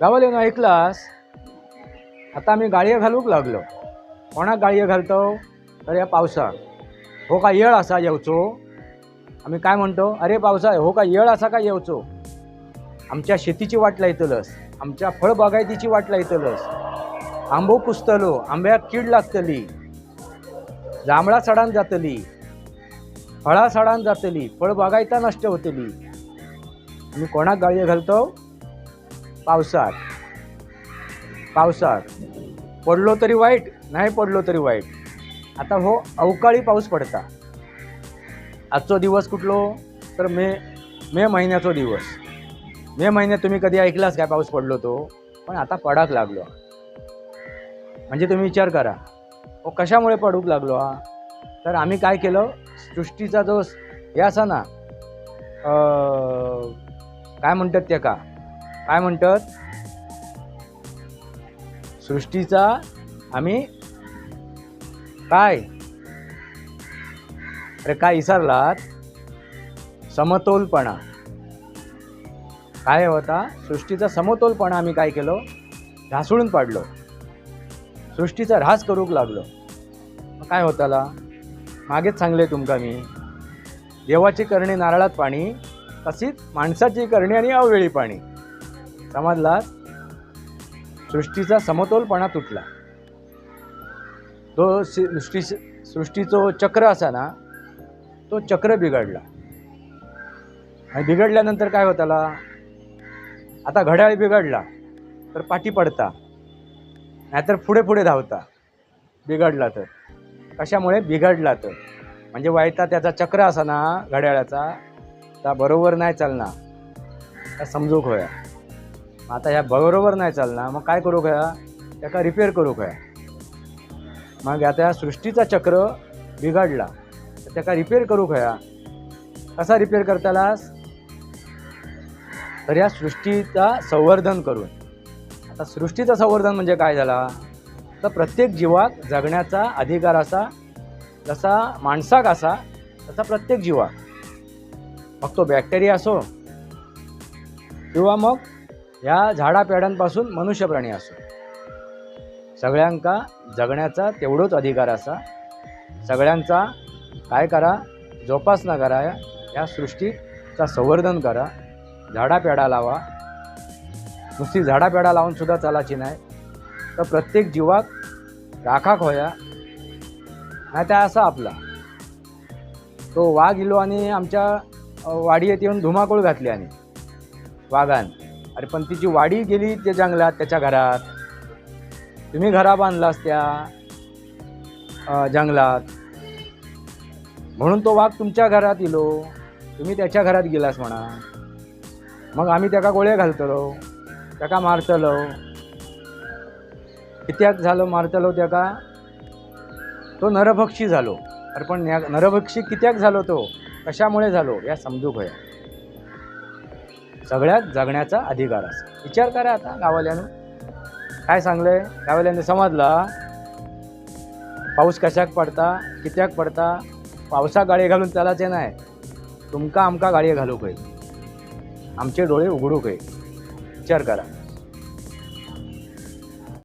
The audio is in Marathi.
गावाले ना ऐकलास आता आम्ही गाळये घालूक लागलो. कोणाक गाळये घालतो? तर या पावसाक हो का येळ असा येवचो? आम्ही काय म्हणतो? अरे पावसा हो का येळ असा का येवचो? आमच्या शेतीची वाट लायतलस आमच्या फळबागायतीची वाट लायतलस. आंबो कुसतलो आंब्याक कीड लागतली. जांबळा सडान जातली. फळा सडान जातली. फळबागायता नष्ट होतली. आम्ही कोणाक गाळये घालतो? पावसात पावसात पडलो तरी वाईट नाही पडलो तरी वाईट. आता हो अवकाळी पाऊस पडता. आजचो दिवस कुठलो? तर मे मे महिन्याचा दिवस. मे महिन्यात तुम्ही कधी ऐकलाच काय पाऊस पडलो तो? पण आता पडाक लागलो. म्हणजे तुम्ही विचार करा. हो कशामुळे पडूक लागलो? हा? तर आम्ही काय केलं? सृष्टीचा जो हे असा ना काय म्हणतात ते का? काय म्हणतात? सृष्टीचा आम्ही काय? अरे काय विसरलात? समतोलपणा. काय होता सृष्टीचा समतोलपणा आम्ही काय केलो? ढासळून पाडलो. सृष्टीचा ऱ्हास करूक लागलो. काय होताला मागेच सांगले तुमका मी. देवाची करणी नारळात पाणी तशीच माणसाची करणी आणि अवेळी पाणी. समजला सृष्टीचा समतोलपणा तुटला. तो सृष्टी सृष्टीचं चक्र असा ना तो चक्र बिघडला. आणि बिघडल्यानंतर काय होताला आता घड्याळ बिघडला तर पाठी पडता. नाहीतर पुढे पुढे धावता. बिघडला तर. कशामुळे? बिघडला तर. म्हणजे वायता त्याचा चक्र असा ना घड्याळाचा त्या बरोबर नाही चालणार. समजूक होया आता ह्या बरोबर नाही चालणार. मग काय करू खया त्याका रिपेअर करू खया मग आता या सृष्टीचा चक्र बिघडला. तर त्याका रिपेअर करू खया कसा रिपेअर करतालास? तर या सृष्टीचा संवर्धन करून. आता सृष्टीचं संवर्धन म्हणजे काय झाला? तर प्रत्येक जीवाक जगण्याचा अधिकार असा जसा माणसाक असा तसा प्रत्येक जीवाक. मग तो बॅक्टेरिया असो. किंवा मग ह्या झाडापेड्यांपासून मनुष्य प्राणी असो. सगळ्यांका जगण्याचा तेवढोच अधिकार असा. सगळ्यांचा काय करा जोपासना करा या सृष्टीचा संवर्धन करा. झाडापेडा लावा. नुसती झाडापेडा लावूनसुद्धा चालायची नाही. तर प्रत्येक जीवाक राखाक होया. नाही त्या असा आपला. तो वाघ इलो आणि आमच्या अ, येऊन धुमाकूळ घातली आणि. वाघान. अरे पण तिची वाडी गेली त्या जंगलात त्याच्या घरात. तुम्ही घरा बांधलास त्या जंगलात. म्हणून तो वाघ तुमच्या घरात इलो तुम्ही त्याच्या घरात गेलास म्हणा. मग आम्ही त्याका गोळे घालतलो त्याका मारतलो. कित्याक झालो मारतलो त्याका? तो नरभक्षी झालो. अरे पण नरभक्षी कित्याक झालो तो? कशामुळे झालो? या समजूक होया सगळ्यात जगण्याचा अधिकार असा विचार करा आता गावाल्यानं काय सांगलंय? गावाल्यानं समजला. पाऊस कशाक पडता? कित्याक पडता? पावसा गाडी घालून चालायचे नाही. तुमका आमका गाडी घालूक आहे आमचे डोळे उघडूक आहे विचार करा.